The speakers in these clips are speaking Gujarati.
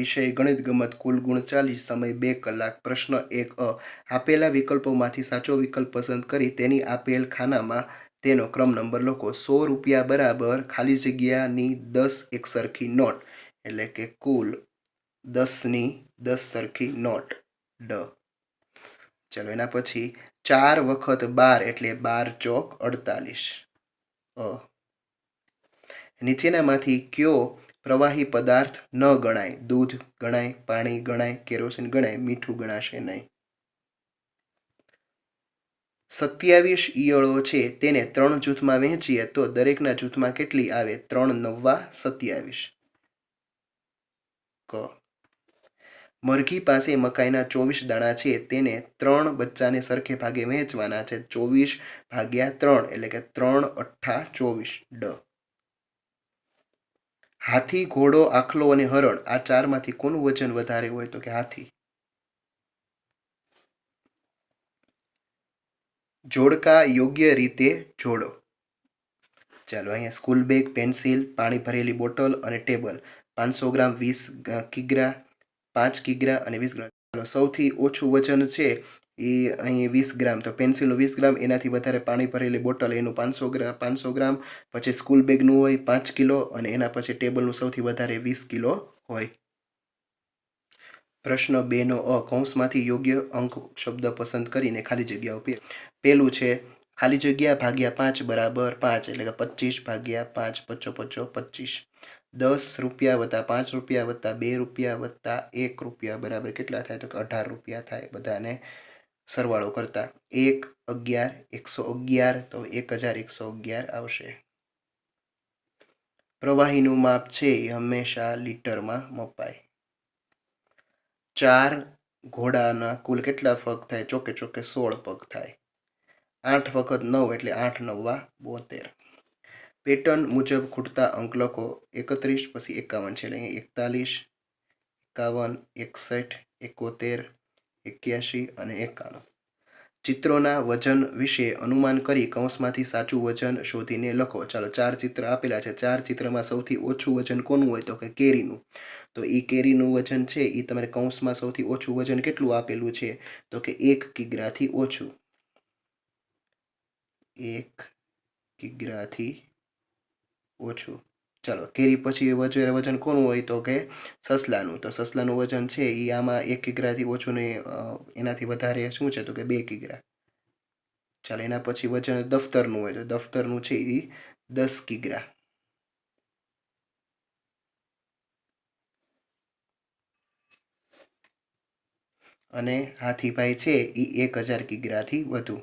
વિષય ગણિત ગમત કુલ ગુણ ચાલીસ, સમય બે કલાક, પ્રશ્ન એક અ. આપેલા વિકલ્પોમાંથી સાચો વિકલ્પ પસંદ કરી તેની આપેલ ખાનામાં તેનો ક્રમ નંબર લખો. સો રૂપિયા બરાબર ખાલી જગ્યાની દસ એક સરખી નોટ. એટલે કે કુલ દસની દસ સરખી નોટ. ડ. ચલો, એના પછી ચાર વખત બાર એટલે બાર ચોક અડતાલીસ. અ. નીચેનામાંથી કયો પ્રવાહી પદાર્થ ન ગણાય. દૂધ ગણાય, પાણી ગણાય, કેરોસીન ગણાય, મીઠું ગણાશે નહીં. સત્યાવીસ ઈયળો છે, તેને ત્રણ જૂથમાં વહેંચીએ તો દરેકના જૂથમાં કેટલી આવે? ત્રણ નવ્વા સત્યાવીસ. ક. મરઘી પાસે મકાઈના ચોવીસ દાણા છે, તેને ત્રણ બચ્ચાને સરખે ભાગે વહેંચવાના છે. ચોવીસ ભાગ્યા ત્રણ એટલે કે ત્રણ અઠ્ઠા ચોવીસ. ડ. હાથી, ઘોડો, આખલો અને હરણ, આ ચારમાંથી કોનું વજન વધારે હોય તો કે હાથી? જોડકા યોગ્ય રીતે જોડો. ચાલો અહીંયા સ્કૂલ બેગ, પેન્સિલ, પાણી ભરેલી બોટલ અને ટેબલ. પાંચસો ગ્રામ વીસ કિગ્રા પાંચ કિગ્રા અને વીસ ગ્રામ સૌથી ઓછું વજન છે એ અહીં વીસ ગ્રામ. તો પેન્સિલનું વીસ ગ્રામ, એનાથી વધારે પાણી ભરેલી બોટલ, એનું પાંચસો ગ્રામ પાંચસો ગ્રામ. પછી સ્કૂલ બેગનું હોય પાંચ કિલો અને એના પછી ટેબલનું સૌથી વધારે વીસ કિલો હોય. પ્રશ્ન બેનો અ, કૌંસમાંથી યોગ્ય અંક શબ્દ પસંદ કરીને ખાલી જગ્યાઓ ઉપયોગ પેલું છે, ખાલી જગ્યા ભાગ્યા પાંચ બરાબર પાંચ, એટલે કે પચીસ ભાગ્યા પાંચ, પચો પચો, પચીસ. દસ રૂપિયા વત્તા પાંચ રૂપિયા વત્તા બે રૂપિયા વત્તા એક રૂપિયા બરાબર કેટલા થાય? તો કે અઢાર રૂપિયા થાય બધાને. સરવાળો કરતા એક અગિયાર, એકસો અગિયાર, તો એક હજાર એકસો અગિયાર આવશે. પ્રવાહીનું માપ છે એ હંમેશા લીટરમાં મપાય. ચાર ઘોડાના કુલ કેટલા પગ થાય? ચોકે ચોકે સોળ પગ થાય. આઠ વખત નવ એટલે આઠ, નવવા બોતેર. પેટર્ન મુજબ ખૂટતા અંકલકો એકત્રીસ પછી એકાવન છે એટલે અહીંયા એકતાલીસ, એકાવન, એકસઠ, એકોતેર એક્યાસી અને એકાણું. ચિત્રોના વજન વિશે અનુમાન કરી કૌંસમાંથી સાચું વજન શોધીને લખો. ચાલો, ચાર ચિત્ર આપેલા છે. ચાર ચિત્રમાં સૌથી ઓછું વજન કોનું હોય તો કે કેરીનું? તો એ કેરીનું વજન છે એ તમારે કૌંસમાં સૌથી ઓછું વજન કેટલું આપેલું છે? તો કે એક કિગ્રાથી ઓછું. એક કિગ્રાથી ઓછું. ચાલો, કેરી પછી વજન વજન કોનું હોય તો કે સસલાનું? તો સસલાનું વજન છે એ આમાં એક કિગ્રાથી ઓછું ને એનાથી વધારે શું છે તો કે બે કિગ્રા. ચાલો, એના પછી વજન દફતરનું હોય તો દફતરનું છે એ દસ કિગ્રા. અને હાથીભાઈ છે એ એક હજાર કિગ્રાથી વધુ.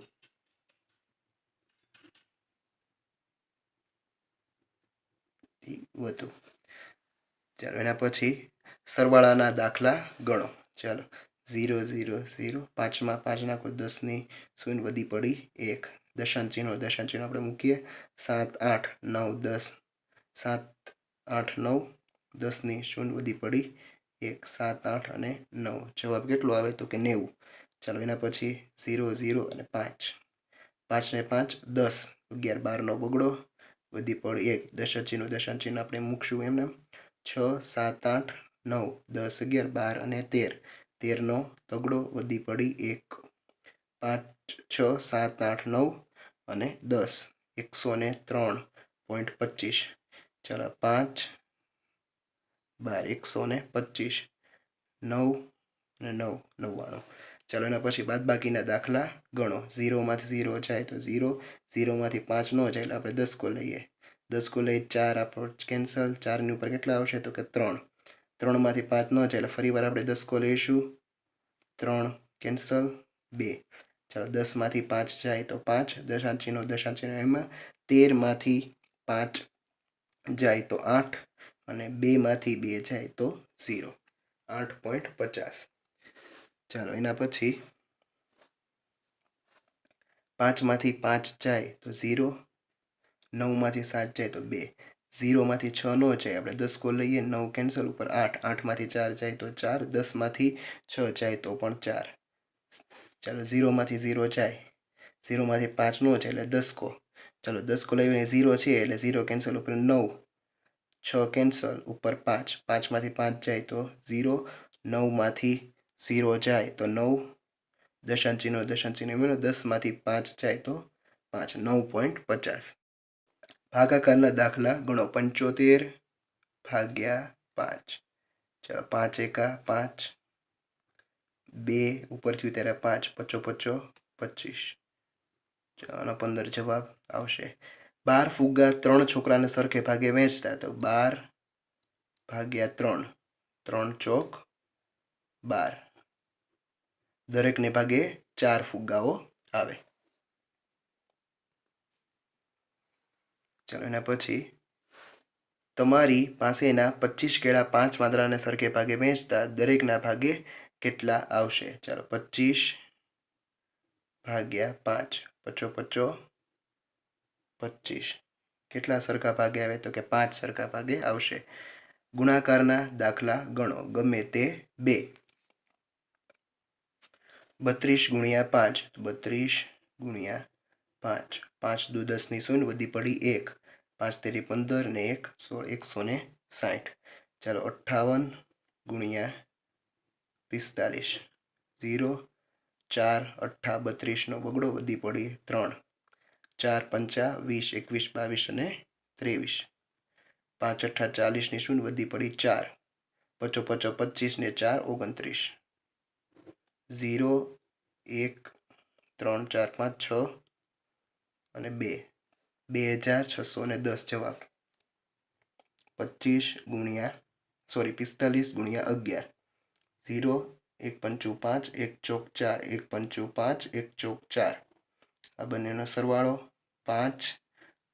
થી વધુ ચાલો, એના પછી સરવાળાના દાખલા ગણો. ચાલો, ઝીરો ઝીરો ઝીરો, પાંચમાં પાંચ નાખો, દસની શૂન્ય વધી પડી એક. દશાંશ ચિહ્નો દશાંશ ચિહ્નો આપણે મૂકીએ. સાત, આઠ, નવ, દસ. સાત, આઠ, નવ, દસની શૂન્ય વધી પડી એક. સાત, આઠ અને નવ. જવાબ કેટલો આવે તો કે નેવું. ચાલો, એના પછી ઝીરો ઝીરો અને પાંચ. પાંચ ને પાંચ, દસ. અગિયાર, બારનો બગડો. વધી પડી, એક દશાંશ ચિહ્ન આપણે મૂકશું એમને. છ, સાત, આઠ, નવ, દસ, અગિયાર, બાર અને તેર. તેરનો તગડો વધી પડી એક, પાંચ, છ, સાત, આઠ, નવ અને દસ. એકસો ને ત્રણ પોઈન્ટ પચીસ. ચાલો, પાંચ, બાર, એકસો ને પચીસ. નવ અને નવ, નવ્વાણું. ચાલો એના પછી બાદબાકીના દાખલા ગણો. ઝીરોમાંથી ઝીરો જાય તો ઝીરો. ઝીરોમાંથી પાંચ ન જાય એટલે આપણે દસકો લઈએ. દસકો લઈ ચાર. આપણો કેન્સલ ચારની ઉપર કેટલા આવશે? તો કે ત્રણ. ત્રણમાંથી પાંચ ન જાય એટલે ફરીવાર આપણે દસકો લઈશું. ત્રણ. કેન્સલ બે. ચાલો દસમાંથી પાંચ જાય તો પાંચ. દશાંશ ચિહ્નો એમાં તેરમાંથી પાંચ જાય તો આઠ અને બેમાંથી બે જાય તો ઝીરો. આઠ પોઈન્ટ પચાસ. ચાલો, એના પછી પાંચમાંથી પાંચ જાય તો ઝીરો, નવમાંથી સાત જાય તો બે. ઝીરોમાંથી છ નો જાય, આપણે દસ કો લઈએ, નવ કેન્સલ ઉપર આઠ, આઠમાંથી ચાર જાય તો ચાર, દસમાંથી છ જાય તો પણ ચાર. ચાલો, ઝીરોમાંથી ઝીરો જાય, ઝીરોમાંથી પાંચ નો જાય એટલે દસ કો. ચાલો, દસ કો લઈએ ઝીરો છે એટલે ઝીરો કેન્સલ ઉપર નવ, છ કેન્સલ ઉપર પાંચ. પાંચમાંથી પાંચ જાય તો ઝીરો, નવમાંથી ઝીરો જાય તો નવ દશાંશ ચિહ્નો દશાંશ દસમાંથી પાંચ જાય તો પાંચ, નવ પોઈન્ટ પચાસ. ભાગાકારના દાખલા ગણો પંચોતેર ભાગ્યા પાંચ. ચાલો પાંચ એકા પાંચ, બે ઉપર થયું ત્યારે પાંચ, પચો પચો પચીસ. ચાલો પંદર જવાબ આવશે. બાર ફુગ્ગા ત્રણ છોકરાને સરખે ભાગે વહેંચતા તો બાર ભાગ્યા ત્રણ ત્રણ ચોક બાર. દરેકને ભાગે ચાર ફુગ્ગાઓ આવે. ચાલો એના પછી તમારી પાસેના પચીસ કેળા પાંચ વાંદરાને સરખે ભાગે વહેંચતા દરેકના ભાગે કેટલા આવશે? ચાલો પચીસ ભાગ્યા પાંચ, પચો પચો, પચીસ. કેટલા સરખા ભાગે આવે? તો કે પાંચ સરખા ભાગે આવશે. ગુણાકારના દાખલા ગણો. ગમે તે બે. બત્રીસ ગુણ્યા પાંચ બત્રીસ ગુણ્યા પાંચ. પાંચ દુ દસની શૂન્ય વધી પડી એક. પાંચ તેરી પંદર ને એક, સોળ, એકસો ને સાઠ. ચાલો અઠ્ઠાવન ગુણ્યા પિસ્તાલીસ. ઝીરો, ચાર, અઠ્ઠા, બત્રીસનો બગડો વધી પડી ત્રણ. ચાર, પંચા, વીસ, એકવીસ, બાવીસ અને ત્રેવીસ. પાંચ, અઠ્ઠા, ચાલીસની શૂન્ય વધી પડી ચાર. પચો પચો, પચીસ ને ચાર, ઓગણત્રીસ. ઝીરો, એક, ત્રણ, ચાર, પાંચ, છ અને બે. બે હજાર છસો ને દસ જવાબ. પચીસ ગુણ્યા સોરી પિસ્તાલીસ ગુણ્યા અગિયાર. ઝીરો, એક પંચું પાંચ, એક ચોક ચાર, એક પંચું પાંચ, એક ચોક ચાર. આ બંનેનો સરવાળો પાંચ,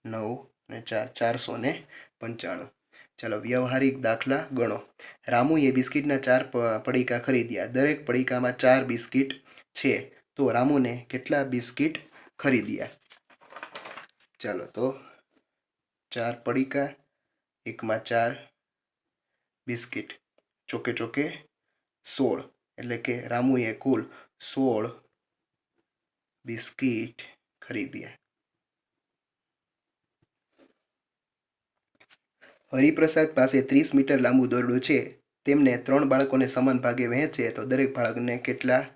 નવ અને ચાર, ચારસો ને પંચાણું. ચાલો વ્યવહારિક દાખલા ગણો. રામુએ બિસ્કિટના ચાર પડીકા ખરીદ્યા. દરેક પડીકામાં ચાર બિસ્કિટ છે. તો રામુને કેટલા બિસ્કિટ ખરીદ્યા? ચાલો તો, ચાર પડીકા, એકમાં ચાર બિસ્કિટ. ચોકે ચોકે સોળ. એટલે કે રામુએ કુલ સોળ બિસ્કિટ ખરીદ્યા. હરિપ્રસાદ પાસે ત્રીસ મીટર લાંબુ દોરડું છે. તેમને ત્રણ બાળકોને સમાન ભાગે વહેંચે તો દરેક બાળકને કેટલા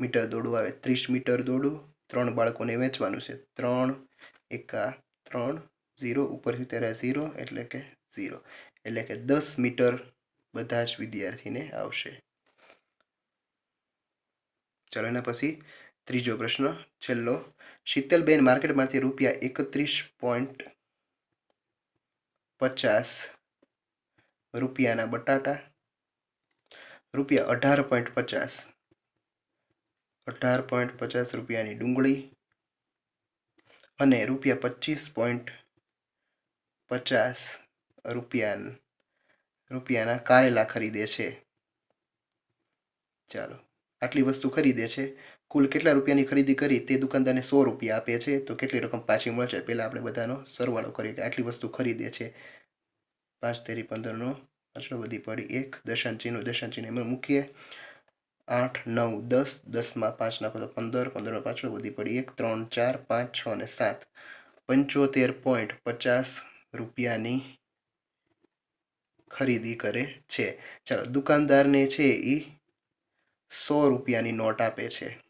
મીટર દોડવું આવે? ત્રીસ મીટર દોડું ત્રણ બાળકોને વહેંચવાનું છે. ત્રણ એકા ત્રણ, ઝીરો ઉપરથી ત્યારે ઝીરો એટલે કે ઝીરો. એટલે કે દસ મીટર બધા જ વિદ્યાર્થીને આવશે. ચાલો એના પછી ત્રીજો પ્રશ્ન, છેલ્લો. શીતલબેન માર્કેટમાંથી રૂપિયા એકત્રીસ પોઈન્ટ પચાસ રૂપિયાના બટાટા, રૂપિયા અઢાર પોઈન્ટ પચાસ, અઢાર પોઈન્ટ પચાસ રૂપિયાની ડુંગળી અને રૂપિયા પચીસ પોઈન્ટ પચાસ રૂપિયા રૂપિયાના કારેલા ખરીદે છે. ચાલો, આટલી વસ્તુ ખરીદે છે. કુલ કેટલા રૂપિયાની ખરીદી કરી તે દુકાનદારને સો રૂપિયા આપે છે? તો કેટલી રકમ પાછી મળશે? પહેલાં આપણે બધાનો સરવાળો કરીએ કે આટલી વસ્તુ ખરીદે છે. પાંચ, તેરી, પંદરનો પાછળ બધી પડી એક દશાંચીને દશાંશ ચિહ્ન એમાં મૂકીએ. આઠ, નવ, દસ, દસમાં પાંચ નાખો તો પંદર, પંદરમાં પાછળ બધી પડી એક, ત્રણ, ચાર, પાંચ, છ અને સાત. પંચોતેર પોઈન્ટ પચાસ રૂપિયાની ખરીદી કરે છે. ચાલો, દુકાનદારને છે એ સો રૂપિયાની નોટ આપે છે.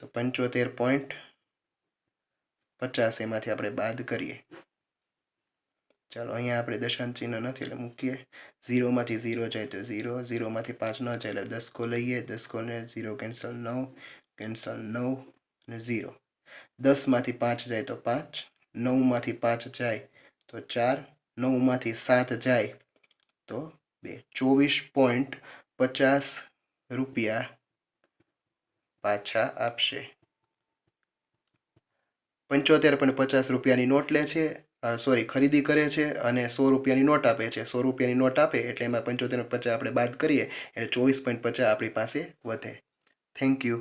તો પંચોતેર પોઈન્ટ પચાસ એમાંથી આપણે બાદ કરીએ. ચાલો, અહીંયા આપણે દશાંશ ચિહ્ન નથી, એટલે મૂકીએ. ઝીરોમાંથી ઝીરો જાય તો ઝીરો ઝીરોમાંથી પાંચ ન જાય એટલે દસકો લઈએ. દસકોને ઝીરો કેન્સલ નવ કેન્સલ નવ અને ઝીરો. દસમાંથી પાંચ જાય તો પાંચ નવમાંથી પાંચ જાય તો ચાર નવમાંથી સાત જાય તો બે. ચોવીસ પોઈન્ટ પચાસ રૂપિયા પાછા આપશે. પંચોતેર પોઈન્ટ પચાસ રૂપિયાની નોટ લે છે સોરી, ખરીદી કરે છે અને સો રૂપિયાની નોટ આપે છે. સો રૂપિયાની નોટ આપે એટલે એમાં પંચોતેર પચાસ આપણે બાદ કરીએ એટલે ચોવીસ પોઈન્ટ પચાસ આપણી પાસે વધે. Thank you.